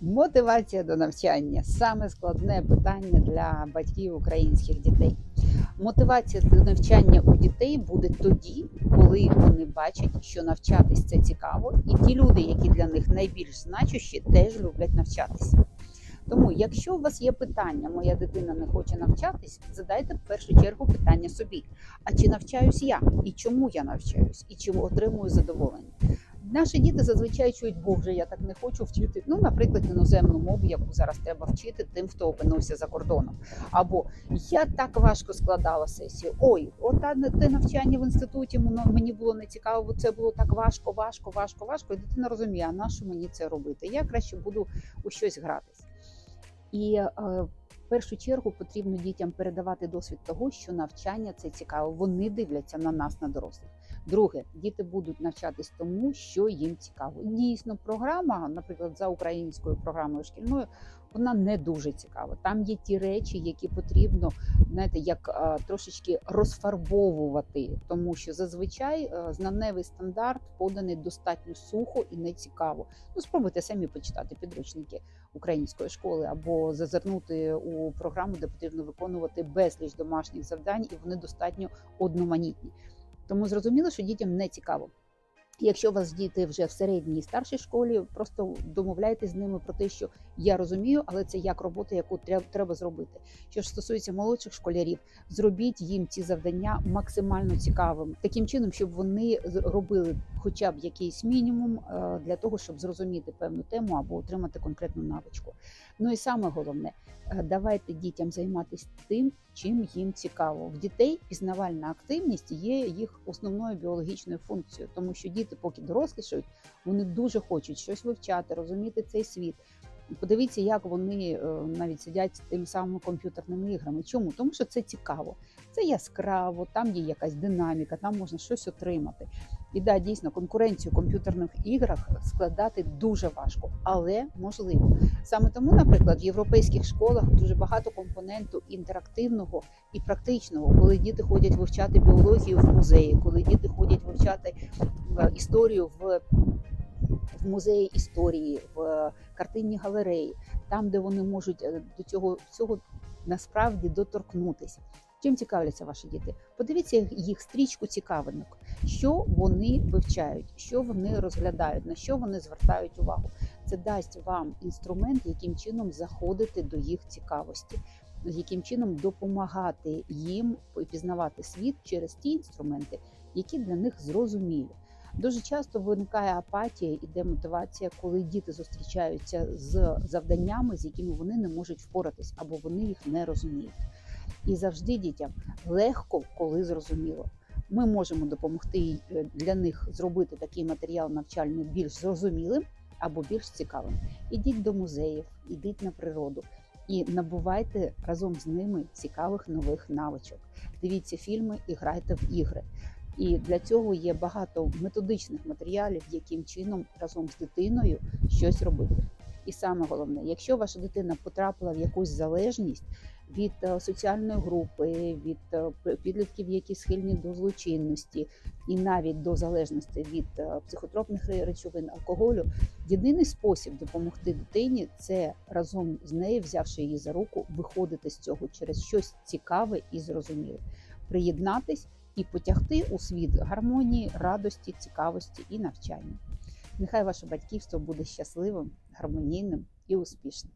Мотивація до навчання саме складне питання для батьків українських дітей. Мотивація до навчання у дітей буде тоді, коли вони бачать, що навчатись це цікаво, і ті люди, які для них найбільш значущі, теж люблять навчатися. Тому, якщо у вас є питання, моя дитина не хоче навчатись, задайте в першу чергу питання собі: а чи навчаюсь я, і чому я навчаюсь, і чи отримую задоволення? Наші діти зазвичай чують, Боже, я так не хочу вчити. Ну, наприклад, іноземну мову, яку зараз треба вчити тим, хто опинився за кордоном. Або я так важко складала сесію. Ой, ота те навчання в інституті мені було не цікаво, бо це було так важко, важко, важко, важко. І дитина розуміє, а на що мені це робити? Я краще буду у щось гратись. І е, в першу чергу потрібно дітям передавати досвід того, що навчання це цікаво. Вони дивляться на нас, на дорослих. Друге, діти будуть навчатись тому, що їм цікаво. Дійсно, програма, наприклад, за українською програмою шкільною, вона не дуже цікава. Там є ті речі, які потрібно знаєте, як е, трошечки розфарбовувати, тому що зазвичай е, знаневий стандарт поданий достатньо сухо і не цікаво. Ну, спробуйте самі почитати підручники української школи або зазирнути у програму, де потрібно виконувати безліч домашніх завдань, і вони достатньо одноманітні. Тому зрозуміло, що дітям не цікаво. Якщо у вас діти вже в середній і старшій школі, просто домовляйтесь з ними про те, що я розумію, але це як робота, яку треба зробити. Що ж стосується молодших школярів, зробіть їм ці завдання максимально цікавими, таким чином, щоб вони робили хоча б якийсь мінімум е, для того, щоб зрозуміти певну тему або отримати конкретну навичку. Ну і саме головне, е, давайте дітям займатися тим, чим їм цікаво. В дітей пізнавальна активність є їх основною біологічною функцією, тому що діти, поки дорослішають, вони дуже хочуть щось вивчати, розуміти цей світ. Подивіться, як вони е, навіть сидять з тими самими комп'ютерними іграми. Чому? Тому що це цікаво, це яскраво, там є якась динаміка, там можна щось отримати. І да, дійсно, конкуренцію в комп'ютерних іграх складати дуже важко, але можливо. Саме тому, наприклад, в європейських школах дуже багато компоненту інтерактивного і практичного, коли діти ходять вивчати біологію в музеї, коли діти ходять вивчати е, історію в в музеї історії, в картинній галереї, там, де вони можуть е, до цього всього насправді доторкнутися. Чим цікавляться ваші діти? Подивіться їх стрічку цікавинок, що вони вивчають, що вони розглядають, на що вони звертають увагу. Це дасть вам інструмент, яким чином заходити до їх цікавості, яким чином допомагати їм пізнавати світ через ті інструменти, які для них зрозумілі. Дуже часто виникає апатія і демотивація, коли діти зустрічаються з завданнями, з якими вони не можуть впоратись, або вони їх не розуміють. І завжди дітям легко, коли зрозуміло. Ми можемо допомогти е, для них зробити такий матеріал навчальний більш зрозумілим або більш цікавим. Ідіть до музеїв, ідіть на природу і набувайте разом з ними цікавих нових навичок. Дивіться фільми і грайте в ігри. І для цього є багато методичних матеріалів, яким чином разом з дитиною щось робити. І саме головне, якщо ваша дитина потрапила в якусь залежність від е, соціальної групи, від е, підлітків, які схильні до злочинності, і навіть до залежності від е, психотропних речовин алкоголю, єдиний спосіб допомогти дитині це разом з нею, взявши її за руку, виходити з цього через щось цікаве і зрозуміле, приєднатись і потягти у світ гармонії, радості, цікавості і навчання. Нехай ваше батьківство буде щасливим, гармонійним і успішним.